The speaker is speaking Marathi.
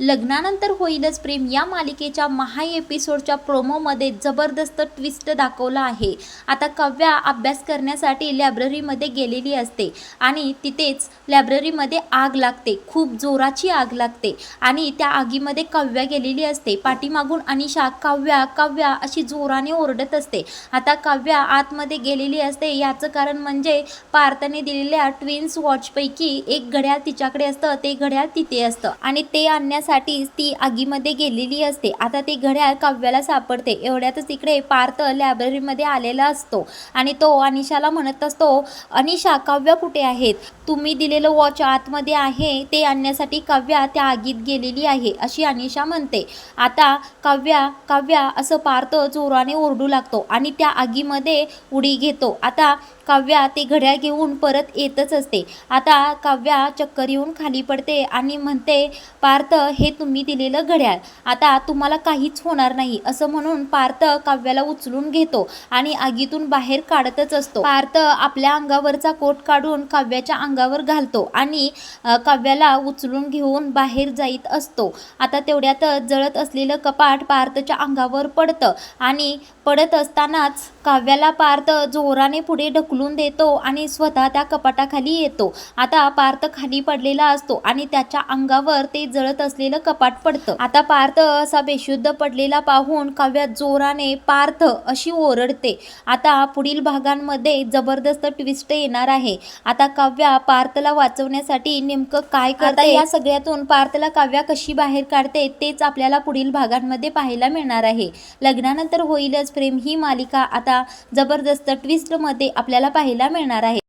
लग्नानंतर होईलच प्रेम या मालिकेच्या महाय एपिसोडच्या प्रोमोमध्ये जबरदस्त ट्विस्ट दाखवला आहे. आता काव्या अभ्यास करण्यासाठी लायब्ररीमध्ये गेलेली असते आणि तिथेच लायब्ररीमध्ये आग लागते खूप जोराची आग लागते आणि त्या आगीमध्ये कव्या गेलेली असते. पाठीमागून अनिशा काव्या काव्या अशी जोराने ओरडत असते. आता काव्या आतमध्ये गेलेली असते याचं कारण म्हणजे पार्थने दिलेल्या ट्विन्स वॉचपैकी एक घड्याळ तिच्याकडे असतं ते घड्याळ तिथे असतं आणि ते आणण्यास आणण्यासाठी ती आगीमध्ये गेलेली असते. आता ते घड्याळ काव्याला सापडते. एवढ्यातच इकडे पार्थ लायब्ररीमध्ये आलेला असतो आणि तो अनिशाला म्हणत असतो अनिशा काव्य कुठे आहेत? तुम्ही दिलेलं वॉच आतमध्ये आहे. ते आणण्यासाठी काव्या त्या आगीत गेलेली आहे अशी अनिशा म्हणते. आता काव्या काव्या असं पार्थ जोराने ओरडू लागतो आणि त्या आगीमध्ये उडी घेतो. आता काव्या ते घड्याळ घेऊन परत येतच असते. आता काव्या चक्कर येऊन खाली पडते आणि म्हणते पार्थ हे तुम्ही दिलेलं घड्याळ. आता तुम्हाला काहीच होणार नाही. असं म्हणून पार्थ काव्याला उचलून घेतो आणि आगीतून बाहेर काढतच असतो. पार्थ आपल्या अंगावरचा कोट काढून काव्याच्या अंगावर घालतो आणि काव्याला उचलून घेऊन बाहेर जाईत असतो. आता तेवढ्यातच जळत असलेलं कपाट पार्थच्या अंगावर पडतं आणि पडत असतानाच काव्याला पार्थ जोराने पुढे ढकलून देतो आणि स्वतः त्या कपाटाखाली येतो. आता पार्थ खाली पडलेला असतो आणि त्याच्या अंगावर ते जळत असलेलं कपाट पडतं. आता पार्थ असा बेशुद्ध पडलेला पाहून काव्या जोराने पार्थ अशी ओरडते. आता पुढील भागांमध्ये जबरदस्त ट्विस्ट येणार आहे. आता काव्या पार्थला वाचवण्यासाठी नेमकं काय करते? या सगळ्यातून पार्थला काव्या कशी बाहेर काढते तेच आपल्याला पुढील भागांमध्ये पाहायला मिळणार आहे. लग्नानंतर होईलच प्रेम ही मालिका. आता जबरदस्त ट्विस्टमध्ये आपल्याला पाहायला मिळणार आहे.